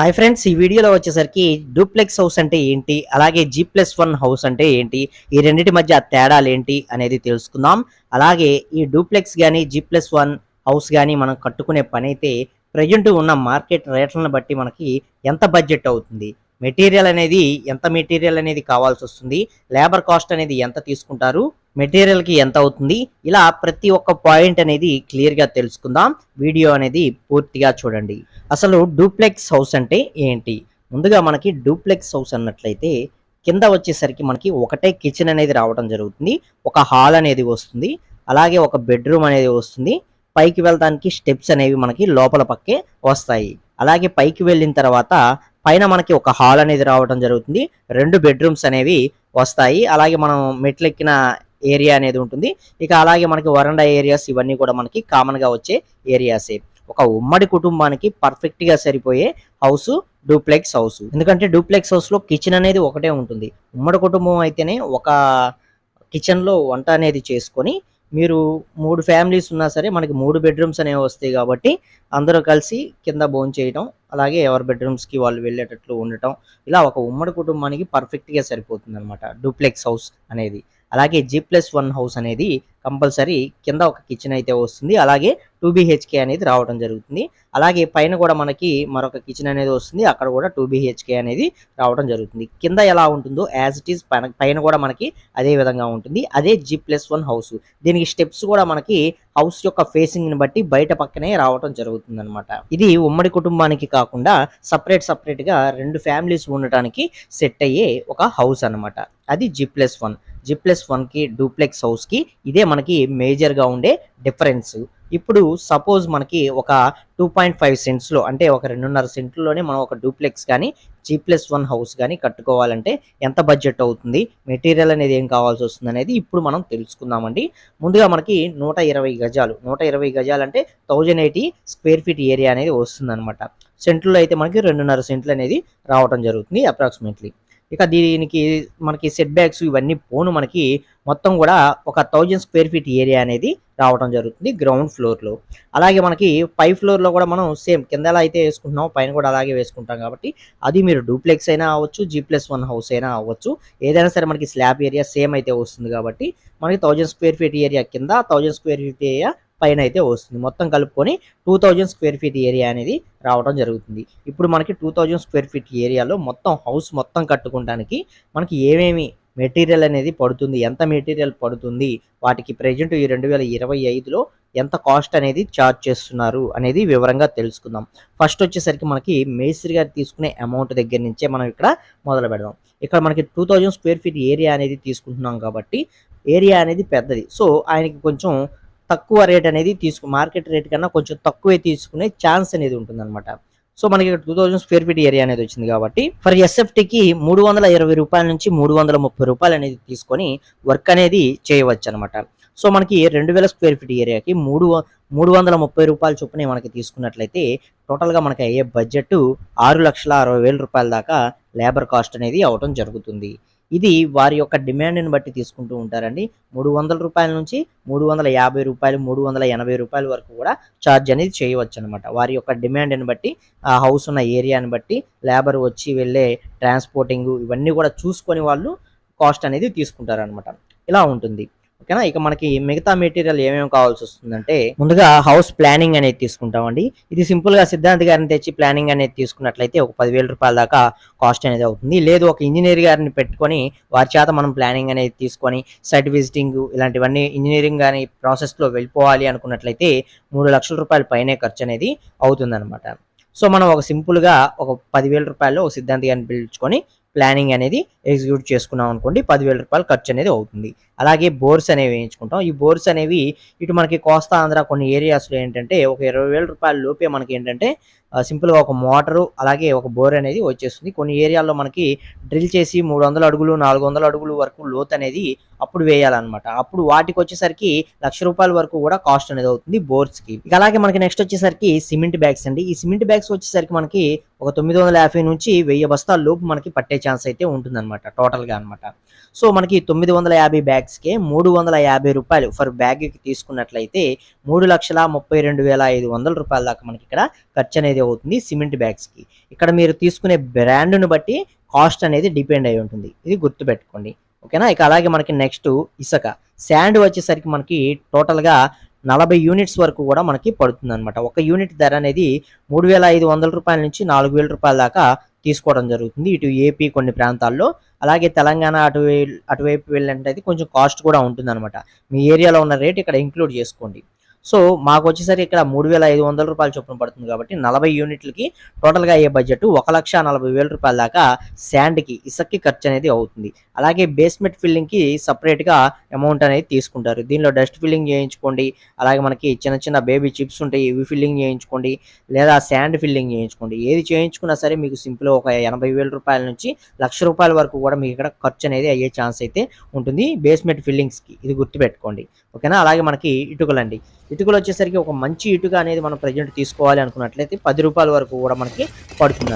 Hi friends ఈ వీడియోలో వచ్చేసరికి డూప్లెక్స్ హౌస్ అంటే ఏంటి? అలాగే జీ ప్లస్ వన్ హౌస్ అంటే ఏంటి? ఈ రెండింటి మధ్య తేడాలు ఏంటి అనేది తెలుసుకుందాం. అలాగే ఈ డూప్లెక్స్ కానీ జీ ప్లస్ వన్ హౌస్ కానీ మనం కట్టుకునే పని అయితే ప్రజెంట్ ఉన్న మార్కెట్ రేట్లను బట్టి మనకి ఎంత బడ్జెట్ అవుతుంది? మెటీరియల్ అనేది ఎంత మెటీరియల్ అనేది కావాల్సి వస్తుంది? లేబర్ కాస్ట్ అనేది ఎంత తీసుకుంటారు? మెటీరియల్కి ఎంత అవుతుంది? ఇలా ప్రతి ఒక్క పాయింట్ అనేది క్లియర్గా తెలుసుకుందాం. వీడియో అనేది పూర్తిగా చూడండి. అసలు డూప్లెక్స్ హౌస్ అంటే ఏంటి? ముందుగా మనకి డూప్లెక్స్ హౌస్ అన్నట్లయితే కింద వచ్చేసరికి మనకి ఒకటే కిచెన్ అనేది రావడం జరుగుతుంది. ఒక హాల్ అనేది వస్తుంది. అలాగే ఒక బెడ్రూమ్ అనేది వస్తుంది. పైకి వెళ్ళడానికి స్టెప్స్ అనేవి మనకి లోపల పక్కే వస్తాయి. అలాగే పైకి వెళ్ళిన తర్వాత పైన మనకి ఒక హాల్ అనేది రావడం జరుగుతుంది. రెండు బెడ్రూమ్స్ అనేవి వస్తాయి. అలాగే మనం మెట్లెక్కిన ఏరియా అనేది ఉంటుంది. ఇక అలాగే మనకి వరండా ఏరియాస్ ఇవన్నీ కూడా మనకి కామన్గా వచ్చే ఏరియాసే ఒక ఉమ్మడి కుటుంబానికి పర్ఫెక్ట్గా సరిపోయే హౌస్ డూప్లెక్స్ హౌస్ ఎందుకంటే డూప్లెక్స్ హౌస్లో కిచెన్ అనేది ఒకటే ఉంటుంది. ఉమ్మడి కుటుంబం అయితేనే ఒక కిచెన్లో వంట అనేది చేసుకొని మీరు మూడు ఫ్యామిలీస్ ఉన్నా సరే మనకి మూడు బెడ్రూమ్స్ అనేవి వస్తాయి కాబట్టి అందరూ కలిసి కింద భోజనం చేయడం అలాగే ఎవరి బెడ్రూమ్స్కి వాళ్ళు వెళ్ళేటట్లు ఉండటం ఇలా ఒక ఉమ్మడి కుటుంబానికి పర్ఫెక్ట్గా సరిపోతుంది అనమాట డూప్లెక్స్ హౌస్ అనేది. అలాగే జీ ప్లస్ వన్ హౌస్ అనేది కంపల్సరీ కింద ఒక కిచెన్ అయితే వస్తుంది. అలాగే టూ బిహెచ్కే అనేది రావడం జరుగుతుంది. అలాగే పైన కూడా మనకి మరొక కిచెన్ అనేది వస్తుంది. అక్కడ కూడా టూ బిహెచ్కే అనేది రావడం జరుగుతుంది. కింద ఎలా ఉంటుందో యాజ్ ఇట్ ఈస్ పైన పైన కూడా మనకి అదే విధంగా ఉంటుంది. అదే జీ ప్లస్ వన్ హౌస్ దీనికి స్టెప్స్ కూడా మనకి హౌస్ యొక్క ఫేసింగ్ని బట్టి బయట పక్కనే రావడం జరుగుతుంది అనమాట ఇది ఉమ్మడి కుటుంబానికి కాకుండా సపరేట్ సపరేట్గా రెండు ఫ్యామిలీస్ ఉండటానికి సెట్ అయ్యే ఒక హౌస్ అన్నమాట. అది G plus one G plus వన్కి డూప్లెక్స్ హౌస్కి ఇదే మనకి మేజర్గా ఉండే డిఫరెన్స్ ఇప్పుడు సపోజ్ మనకి ఒక టూ పాయింట్ ఫైవ్ సెంట్స్లో అంటే ఒక రెండున్నర సెంట్లోనే మనం ఒక డూప్లెక్స్ కానీ జీ ప్లస్ వన్ హౌస్ కానీ కట్టుకోవాలంటే ఎంత బడ్జెట్ అవుతుంది? మెటీరియల్ అనేది ఏం కావాల్సి వస్తుంది అనేది ఇప్పుడు మనం తెలుసుకుందామండి. ముందుగా మనకి నూట ఇరవై గజాలు. నూట ఇరవై గజాలు అంటే thousand eighty square feet area అనేది వస్తుంది అనమాట సెంట్లో అయితే మనకి రెండున్నర సెంట్లు అనేది రావడం జరుగుతుంది అప్రాక్సిమేట్లీ ఇక దీనికి మనకి సెట్ బ్యాక్స్ ఇవన్నీ పోను మనకి మొత్తం కూడా ఒక థౌజండ్ స్క్వేర్ ఫీట్ ఏరియా అనేది రావడం జరుగుతుంది గ్రౌండ్ ఫ్లోర్లో అలాగే మనకి పై ఫ్లోర్లో కూడా మనం సేమ్ కింద అయితే వేసుకుంటున్నాం పైన కూడా అలాగే వేసుకుంటాం కాబట్టి అది మీరు డూప్లెక్స్ అయినా అవ్వచ్చు జీ ప్లస్ వన్ హౌస్ అయినా అవ్వచ్చు. ఏదైనా సరే మనకి స్లాబ్ ఏరియా సేమ్ అయితే వస్తుంది కాబట్టి మనకి థౌజండ్ స్క్వేర్ ఫీట్ ఏరియా కింద థౌజండ్ స్క్వేర్ ఫీట్ ఏరియా పైన అయితే వస్తుంది. మొత్తం కలుపుకొని two thousand square feet area అనేది రావడం జరుగుతుంది. ఇప్పుడు మనకి టూ థౌజండ్ స్క్వేర్ ఫీట్ ఏరియాలో మొత్తం హౌస్ మొత్తం కట్టుకోవడానికి మనకి ఏమేమి మెటీరియల్ అనేది పడుతుంది? ఎంత మెటీరియల్ పడుతుంది? వాటికి ప్రజెంట్ ఈ రెండు వేల ఇరవై ఐదులో ఎంత కాస్ట్ అనేది ఛార్జ్ చేస్తున్నారు అనేది వివరంగా తెలుసుకుందాం. ఫస్ట్ వచ్చేసరికి మనకి మేస్త్రి గారు తీసుకునే అమౌంట్ దగ్గర నుంచే మనం ఇక్కడ మొదలు పెడదాం. ఇక్కడ మనకి two thousand square feet area అనేది తీసుకుంటున్నాం కాబట్టి ఏరియా అనేది పెద్దది. సో ఆయనకి కొంచెం తక్కువ రేట్ అనేది తీసుకు మార్కెట్ రేట్ కన్నా కొంచెం తక్కువే తీసుకునే ఛాన్స్ అనేది ఉంటుందన్నమాట. సో మనకి ఇక్కడ two thousand square feet area అనేది వచ్చింది కాబట్టి ఫర్ ఎస్ఎఫ్టీకి మూడు వందల ఇరవై రూపాయల నుంచి మూడు వందల ముప్పై రూపాయలు అనేది తీసుకొని వర్క్ అనేది చేయవచ్చు అనమాట సో మనకి రెండు వేల స్క్వేర్ ఫీట్ ఏరియాకి మూడు మూడు వందల ముప్పై రూపాయల చొప్పున మనకి తీసుకున్నట్లయితే టోటల్గా మనకి అయ్యే బడ్జెట్ ఆరు లక్షల అరవై వేల రూపాయల దాకా లేబర్ కాస్ట్ అనేది అవటం జరుగుతుంది. ఇది వారి యొక్క డిమాండ్ని బట్టి తీసుకుంటూ ఉంటారండి. మూడు వందల రూపాయల నుంచి మూడు వందల యాభై రూపాయలు మూడు వందల ఎనభై రూపాయల వరకు కూడా ఛార్జ్ అనేది చేయవచ్చు అనమాట వారి యొక్క డిమాండ్ని బట్టి ఆ హౌస్ ఉన్న ఏరియాని బట్టి లేబర్ వచ్చి వెళ్ళే ట్రాన్స్పోర్టింగ్ ఇవన్నీ కూడా చూసుకొని వాళ్ళు కాస్ట్ అనేది తీసుకుంటారు అనమాట ఇలా ఉంటుంది. ఓకేనా? ఇక మనకి మిగతా మెటీరియల్ ఏమేమి కావాల్సి వస్తుందంటే ముందుగా హౌస్ ప్లానింగ్ అనేది తీసుకుంటామండి. ఇది సింపుల్గా సిద్ధాంత్ గారిని తెచ్చి ప్లానింగ్ అనేది తీసుకున్నట్లయితే ఒక పదివేల రూపాయల దాకా కాస్ట్ అనేది అవుతుంది. లేదు ఒక ఇంజనీర్ గారిని పెట్టుకొని వారి చేత మనం ప్లానింగ్ అనేది తీసుకొని సైట్ విజిటింగ్ ఇలాంటివన్నీ ఇంజనీరింగ్ కానీ ప్రాసెస్లో వెళ్ళిపోవాలి అనుకున్నట్లయితే మూడు లక్షల రూపాయల పైనే ఖర్చు అనేది అవుతుంది సో మనం ఒక సింపుల్గా ఒక పదివేల రూపాయలు ఒక సిద్ధాంతి గారిని పిలుచుకొని ప్లానింగ్ అనేది ఎగ్జిక్యూట్ చేసుకున్నాం అనుకోండి పదివేల రూపాయలు ఖర్చు అనేది అవుతుంది. అలాగే బోర్స్ అనేవి వేయించుకుంటాం. ఈ బోర్స్ అనేవి ఇటు మనకి కోస్తా ఆంధ్ర కొన్ని ఏరియాస్లో ఏంటంటే ఒక ఇరవై వేల రూపాయల లోపే మనకి ఏంటంటే సింపుల్గా ఒక మోటారు అలాగే ఒక బోర్ అనేది వచ్చేస్తుంది. కొన్ని ఏరియాల్లో మనకి డ్రిల్ చేసి మూడు వందల అడుగులు నాలుగు వందల అడుగులు వరకు లోత్ అనేది అప్పుడు వేయాలన్నమాట. అప్పుడు వాటికి వచ్చేసరికి లక్ష రూపాయల వరకు కూడా కాస్ట్ అనేది అవుతుంది బోర్స్కి. ఇక అలాగే మనకి నెక్స్ట్ వచ్చేసరికి సిమెంట్ బ్యాగ్స్ అండి. ఈ సిమెంట్ బ్యాగ్స్ వచ్చేసరికి మనకి ఒక తొమ్మిది వందల యాభై నుంచి వెయ్యి బస్తాల లోపు మనకి పట్టే ఛాన్స్ అయితే ఉంటుందన్నమాట టోటల్గా అనమాట సో మనకి తొమ్మిది వందల యాభై బ్యాగ్స్కే మూడు వందల యాభై రూపాయలు ఫర్ బ్యాగ్కి తీసుకున్నట్లయితే మూడు లక్షల ముప్పై రెండు వేల ఐదు వందల రూపాయల దాకా మనకి ఇక్కడ ఖర్చు అనేది అవుతుంది సిమెంట్ బ్యాగ్స్కి. ఇక్కడ మీరు తీసుకునే బ్రాండ్ను బట్టి కాస్ట్ అనేది డిపెండ్ అయి ఉంటుంది. ఇది గుర్తుపెట్టుకోండి. ఓకేనా? ఇక అలాగే మనకి నెక్స్ట్ ఇసుక. శాండ్ వచ్చేసరికి మనకి టోటల్గా నలభై యూనిట్స్ వరకు కూడా మనకి పడుతుంది అనమాట ఒక యూనిట్ ధర అనేది మూడు వేల ఐదు వందల రూపాయల నుంచి నాలుగు వేల రూపాయల దాకా తీసుకోవడం జరుగుతుంది. ఇటు ఏపీ కొన్ని ప్రాంతాల్లో అలాగే తెలంగాణ అటు అటువైపు వెళ్ళినట్టయితే కొంచెం కాస్ట్ కూడా ఉంటుంది మీ ఏరియాలో ఉన్న రేట్ ఇక్కడ ఇంక్లూడ్ చేసుకోండి. సో మాకు వచ్చేసరికి ఇక్కడ మూడు వేల ఐదు వందల రూపాయలు చొప్పున పడుతుంది కాబట్టి నలభై యూనిట్లకి టోటల్గా అయ్యే బడ్జెట్ ఒక లక్ష నలభై వేల రూపాయల దాకా శాండ్కి ఇసుక్కి ఖర్చు అనేది అవుతుంది. అలాగే బేస్మెంట్ ఫిల్లింగ్కి సపరేట్గా అమౌంట్ అనేది తీసుకుంటారు. దీనిలో డస్ట్ ఫిల్లింగ్ చేయించుకోండి అలాగే మనకి చిన్న చిన్న బేబీ చిప్స్ ఉంటాయి ఇవి ఫిల్లింగ్ చేయించుకోండి లేదా శాండ్ ఫిల్లింగ్ చేయించుకోండి. ఏది చేయించుకున్నా సరే మీకు సింపుల్ ఒక ఎనభై వేల రూపాయల నుంచి లక్ష రూపాయల వరకు కూడా మీకు ఇక్కడ ఖర్చు అనేది అయ్యే ఛాన్స్ అయితే ఉంటుంది బేస్మెంట్ ఫిల్లింగ్స్కి. ఇది గుర్తుపెట్టుకోండి. ఓకేనా? అలాగే మనకి ఇటుకలండి. ఇటుకలు వచ్చేసరికి ఒక మంచి ఇటుక అనేది మనం ప్రజెంట్ తీసుకోవాలి అనుకున్నట్లయితే పది రూపాయల వరకు కూడా మనకి పడుతుంది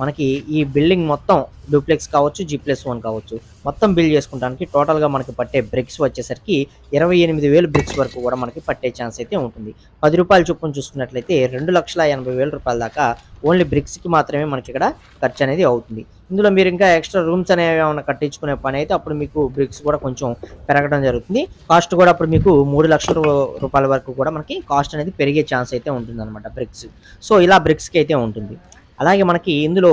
మనకి ఈ బిల్డింగ్ మొత్తం డూప్లెక్స్ కావచ్చు జీ ప్లస్ వన్ కావచ్చు. మొత్తం బిల్డ్ చేసుకోవడానికి టోటల్గా మనకి పట్టే బ్రిక్స్ వచ్చేసరికి ఇరవై ఎనిమిది వేలు బ్రిక్స్ వరకు కూడా మనకి పట్టే ఛాన్స్ అయితే ఉంటుంది. పది రూపాయలు చొప్పున చూసుకున్నట్లయితే రెండు లక్షల ఎనభై వేల రూపాయల దాకా ఓన్లీ బ్రిక్స్కి మాత్రమే మనకి ఇక్కడ ఖర్చు అనేది అవుతుంది. ఇందులో మీరు ఇంకా ఎక్స్ట్రా రూమ్స్ అనేవి ఏమైనా కట్టించుకునే పని అయితే అప్పుడు మీకు బ్రిక్స్ కూడా కొంచెం పెరగడం జరుగుతుంది. కాస్ట్ కూడా అప్పుడు మీకు మూడు లక్షల రూపాయల వరకు కూడా మనకి కాస్ట్ అనేది పెరిగే ఛాన్స్ అయితే ఉంటుంది బ్రిక్స్. సో ఇలా బ్రిక్స్కి అయితే ఉంటుంది. అలాగే మనకి ఇందులో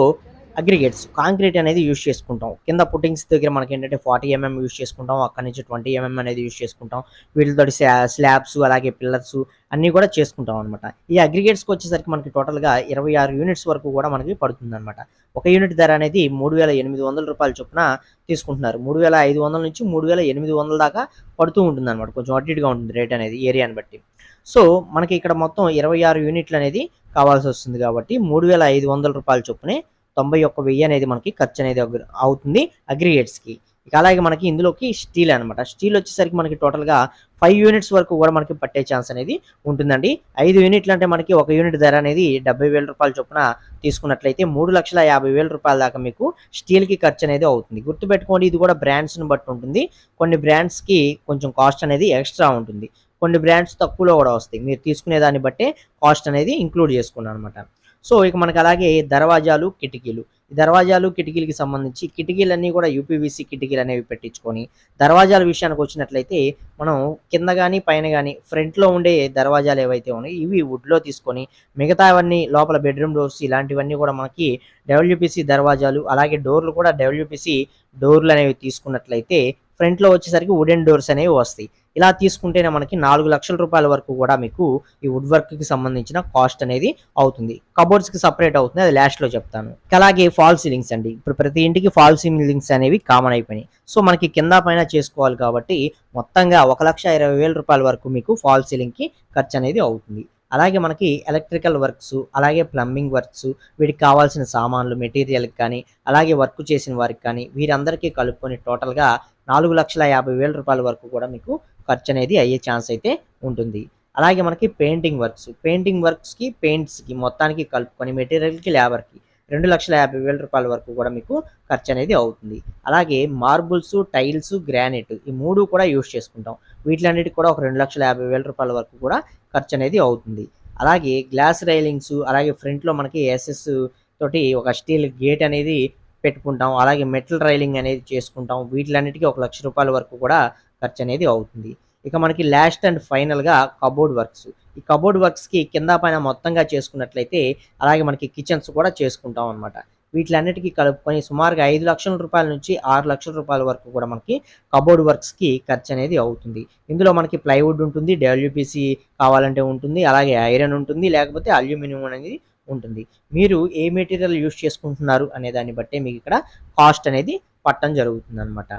అగ్రిగేట్స్ కాంక్రీట్ అనేది యూజ్ చేసుకుంటాం. కింద పుట్టింగ్స్ దగ్గర మనకి ఏంటంటే ఫార్టీ ఎంఎం యూజ్ చేసుకుంటాం అక్కడ నుంచి ట్వంటీ ఎంఎం అనేది యూజ్ చేసుకుంటాం. వీటితో స్లాబ్స్ అలాగే పిల్లర్స్ అన్నీ కూడా చేసుకుంటాం అనమాట ఈ అగ్రిగేట్స్కి వచ్చేసరికి మనకి టోటల్గా ఇరవై ఆరు యూనిట్స్ వరకు కూడా మనకి పడుతుంది అనమాట ఒక యూనిట్ ధర అనేది మూడు వేల ఎనిమిది వందల రూపాయల చొప్పున తీసుకుంటున్నారు. మూడు వేల ఐదు వందల నుంచి మూడు వేల ఎనిమిది వందల దాకా పడుతూ ఉంటుంది అనమాట కొంచెం అటుగా ఉంటుంది రేట్ అనేది ఏరియాని బట్టి. సో మనకి ఇక్కడ మొత్తం ఇరవై ఆరు యూనిట్లు అనేది కావాల్సి వస్తుంది కాబట్టి మూడు వేల ఐదు వందల రూపాయల చొప్పునే తొంభై ఒక్క వెయ్యి అనేది మనకి ఖర్చు అనేది అవుతుంది అగ్రిగేట్స్కి. ఇక అలాగే మనకి ఇందులోకి స్టీల్ అనమాట స్టీల్ వచ్చేసరికి మనకి టోటల్గా ఫైవ్ యూనిట్స్ వరకు కూడా మనకి పట్టే ఛాన్స్ అనేది ఉంటుందండి. ఐదు యూనిట్లు అంటే మనకి ఒక యూనిట్ ధర అనేది డెబ్బై వేల రూపాయల చొప్పున తీసుకున్నట్లయితే మూడు లక్షల యాభై వేల రూపాయల దాకా మీకు స్టీల్కి ఖర్చు అనేది అవుతుంది. గుర్తుపెట్టుకోండి ఇది కూడా బ్రాండ్స్ని బట్టి ఉంటుంది. కొన్ని బ్రాండ్స్కి కొంచెం కాస్ట్ అనేది ఎక్స్ట్రా ఉంటుంది. కొన్ని బ్రాండ్స్ తక్కువలో కూడా వస్తాయి. మీరు తీసుకునే దాన్ని బట్టే కాస్ట్ అనేది ఇంక్లూడ్ చేసుకున్నాను అనమాట సో ఇక మనకు అలాగే దర్వాజాలు కిటికీలు. ఈ దర్వాజాలు కిటికీలకి సంబంధించి కిటికీలన్నీ కూడా యూపీవీసీ కిటికీలు అనేవి పెట్టించుకొని దర్వాజాల విషయానికి వచ్చినట్లయితే మనం కింద కానీ పైన కానీ ఫ్రంట్లో ఉండే దర్వాజాలు ఏవైతే ఉన్నాయో ఇవి వుడ్లో తీసుకొని మిగతావన్నీ లోపల బెడ్రూమ్ డోర్స్ ఇలాంటివన్నీ కూడా మనకి డబ్ల్యూపీసీ దర్వాజాలు అలాగే డోర్లు కూడా డబ్ల్యూపీసీ డోర్లు అనేవి తీసుకున్నట్లయితే ఫ్రంట్లో వచ్చేసరికి వుడెన్ డోర్స్ అనేవి వస్తాయి. ఇలా తీసుకుంటేనే మనకి నాలుగు లక్షల రూపాయల వరకు కూడా మీకు ఈ వుడ్ వర్క్కి సంబంధించిన కాస్ట్ అనేది అవుతుంది. కబోర్డ్స్కి సపరేట్ అవుతుంది అది లాస్ట్లో చెప్తాను. అలాగే ఫాల్ సీలింగ్స్ అండి. ఇప్పుడు ప్రతి ఇంటికి ఫాల్ సీలింగ్స్ అనేవి కామన్ అయిపోయినాయి. సో మనకి కింద పైన చేసుకోవాలి కాబట్టి మొత్తంగా ఒక లక్ష ఇరవై వేల రూపాయల వరకు మీకు ఫాల్ సీలింగ్కి ఖర్చు అనేది అవుతుంది. అలాగే మనకి ఎలక్ట్రికల్ వర్క్స్ అలాగే ప్లంబింగ్ వర్క్స్ వీటికి కావాల్సిన సామాన్లు మెటీరియల్కి కానీ అలాగే వర్క్ చేసిన వారికి కానీ వీరందరికీ కలుపుకొని టోటల్గా నాలుగు లక్షల యాభై వేల రూపాయల వరకు కూడా మీకు ఖర్చు అనేది అయ్యే ఛాన్స్ అయితే ఉంటుంది. అలాగే మనకి పెయింటింగ్ వర్క్స్ పెయింటింగ్ వర్క్స్కి పెయింట్స్కి మొత్తానికి కలుపుకొని మెటీరియల్కి లేబర్కి రెండు లక్షల యాభై వేల రూపాయల వరకు కూడా మీకు ఖర్చు అనేది అవుతుంది. అలాగే మార్బుల్స్ టైల్స్ గ్రానైట్ ఈ మూడు కూడా యూస్ చేసుకుంటాం. వీటిలన్నిటికి కూడా ఒక రెండు లక్షల యాభై వేల రూపాయల వరకు కూడా ఖర్చు అనేది అవుతుంది. అలాగే గ్లాస్ రైలింగ్స్ అలాగే ఫ్రంట్లో మనకి ఎస్ఎస్ తోటి ఒక స్టీల్ గేట్ అనేది పెట్టుకుంటాం. అలాగే మెటల్ రైలింగ్ అనేది చేసుకుంటాం. వీటిలన్నిటికీ ఒక లక్ష రూపాయల వరకు కూడా ఖర్చు అనేది అవుతుంది. ఇక మనకి లాస్ట్ అండ్ ఫైనల్గా కబోర్డ్ వర్క్స్. ఈ కబోర్డ్ వర్క్స్కి కింద పైన మొత్తంగా చేసుకున్నట్లయితే అలాగే మనకి కిచెన్స్ కూడా చేసుకుంటాం అనమాట వీటిలన్నిటికీ కలుపుకొని సుమారుగా ఐదు లక్షల రూపాయల నుంచి ఆరు లక్షల రూపాయల వరకు కూడా మనకి కబోర్డ్ వర్క్స్కి ఖర్చు అనేది అవుతుంది. ఇందులో మనకి ప్లైవుడ్ ఉంటుంది డబ్ల్యూపీసీ కావాలంటే ఉంటుంది అలాగే ఐరన్ ఉంటుంది లేకపోతే అల్యూమినియం అనేది ఉంటుంది. మీరు ఏ మెటీరియల్ యూస్ చేసుకుంటున్నారు అనే దాన్ని బట్టే మీకు ఇక్కడ కాస్ట్ అనేది పట్టడం జరుగుతుంది అనమాట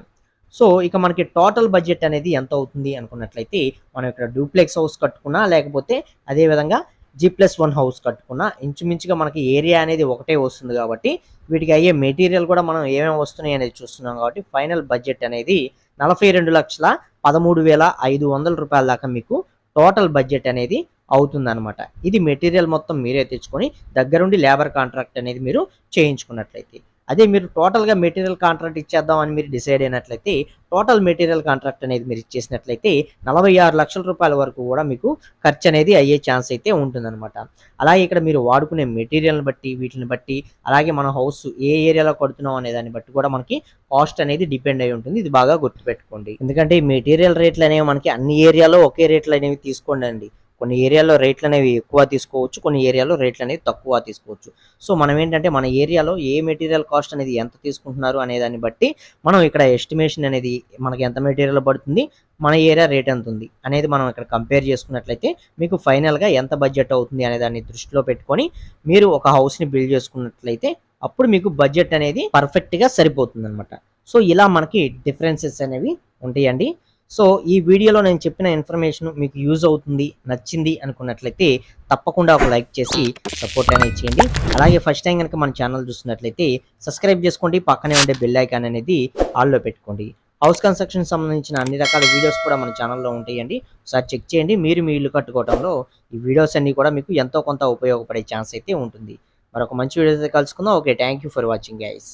సో ఇక మనకి టోటల్ బడ్జెట్ అనేది ఎంత అవుతుంది అనుకున్నట్లయితే మనం ఇక్కడ డూప్లెక్స్ హౌస్ కట్టుకున్నా లేకపోతే అదే విధంగా జీ ప్లస్ వన్ హౌస్ కట్టుకున్నా ఇంచుమించుగా మనకి ఏరియా అనేది ఒకటే వస్తుంది కాబట్టి వీటికి అయ్యే మెటీరియల్ కూడా మనం ఏమేమి వస్తున్నాయి అనేది చూస్తున్నాం కాబట్టి ఫైనల్ బడ్జెట్ అనేది నలభై రెండు లక్షల పదమూడు వేల ఐదు వందల రూపాయల దాకా మీకు టోటల్ బడ్జెట్ అనేది అవుతుందన్నమాట. ఇది మెటీరియల్ మొత్తం మీరే తెచ్చుకొని దగ్గరుండి లేబర్ కాంట్రాక్ట్ అనేది మీరు చేయించుకున్నట్లయితే. అదే మీరు టోటల్గా మెటీరియల్ కాంట్రాక్ట్ ఇచ్చేద్దాం అని మీరు డిసైడ్ అయినట్లయితే టోటల్ మెటీరియల్ కాంట్రాక్ట్ అనేది మీరు ఇచ్చేసినట్లయితే నలభై ఆరు లక్షల రూపాయల వరకు కూడా మీకు ఖర్చు అనేది అయ్యే ఛాన్స్ అయితే ఉంటుందన్నమాట. అలాగే ఇక్కడ మీరు వాడుకునే మెటీరియల్ని బట్టి వీటిని బట్టి అలాగే మన హౌస్ ఏ ఏరియాలో కడుతున్నాం అనే దాన్ని బట్టి కూడా మనకి కాస్ట్ అనేది డిపెండ్ అయి ఉంటుంది. ఇది బాగా గుర్తుపెట్టుకోండి. ఎందుకంటే ఈ మెటీరియల్ రేట్లు అనేవి మనకి అన్ని ఏరియాలో ఒకే రేట్లు అనేవి తీసుకోండి అండి. కొన్ని ఏరియాలో రేట్లు అనేవి ఎక్కువ తీసుకోవచ్చు కొన్ని ఏరియాలో రేట్లు అనేవి తక్కువ తీసుకోవచ్చు. సో మనం ఏంటంటే మన ఏరియాలో ఏ మెటీరియల్ కాస్ట్ అనేది ఎంత తీసుకుంటున్నారు అనే దాన్ని బట్టి మనం ఇక్కడ ఎస్టిమేషన్ అనేది మనకి ఎంత మెటీరియల్ పడుతుంది మన ఏరియా రేట్ ఎంత ఉంది అనేది మనం ఇక్కడ కంపేర్ చేసుకున్నట్లయితే మీకు ఫైనల్గా ఎంత బడ్జెట్ అవుతుంది అనే దాన్ని దృష్టిలో పెట్టుకొని మీరు ఒక హౌస్ని బిల్డ్ చేసుకున్నట్లయితే అప్పుడు మీకు బడ్జెట్ అనేది పర్ఫెక్ట్గా సరిపోతుంది అనమాట సో ఇలా మనకి డిఫరెన్సెస్ అనేవి ఉంటాయండి. సో ఈ వీడియోలో నేను చెప్పిన ఇన్ఫర్మేషన్ మీకు యూజ్ అవుతుంది నచ్చింది అనుకున్నట్లయితే తప్పకుండా ఒక లైక్ చేసి సపోర్ట్ అనేది చేయండి అలాగే ఫస్ట్ టైం కనుక మన ఛానల్ చూస్తున్నట్లయితే సబ్స్క్రైబ్ చేసుకోండి పక్కనే ఉండే బెల్ ఐకాన్ అనేది ఆల్లో పెట్టుకోండి. హౌస్ కన్స్ట్రక్షన్ సంబంధించిన అన్ని రకాల వీడియోస్ కూడా మన ఛానల్లో ఉంటాయండి. ఒకసారి చెక్ చేయండి మీరు మీ ఇల్లు కట్టుకోవడంలో ఈ వీడియోస్ అన్ని కూడా మీకు ఎంతో కొంత ఉపయోగపడే ఛాన్స్ అయితే ఉంటుంది. మరొక మంచి వీడియోతో కలుసుకుందాం. Okay thank you for watching guys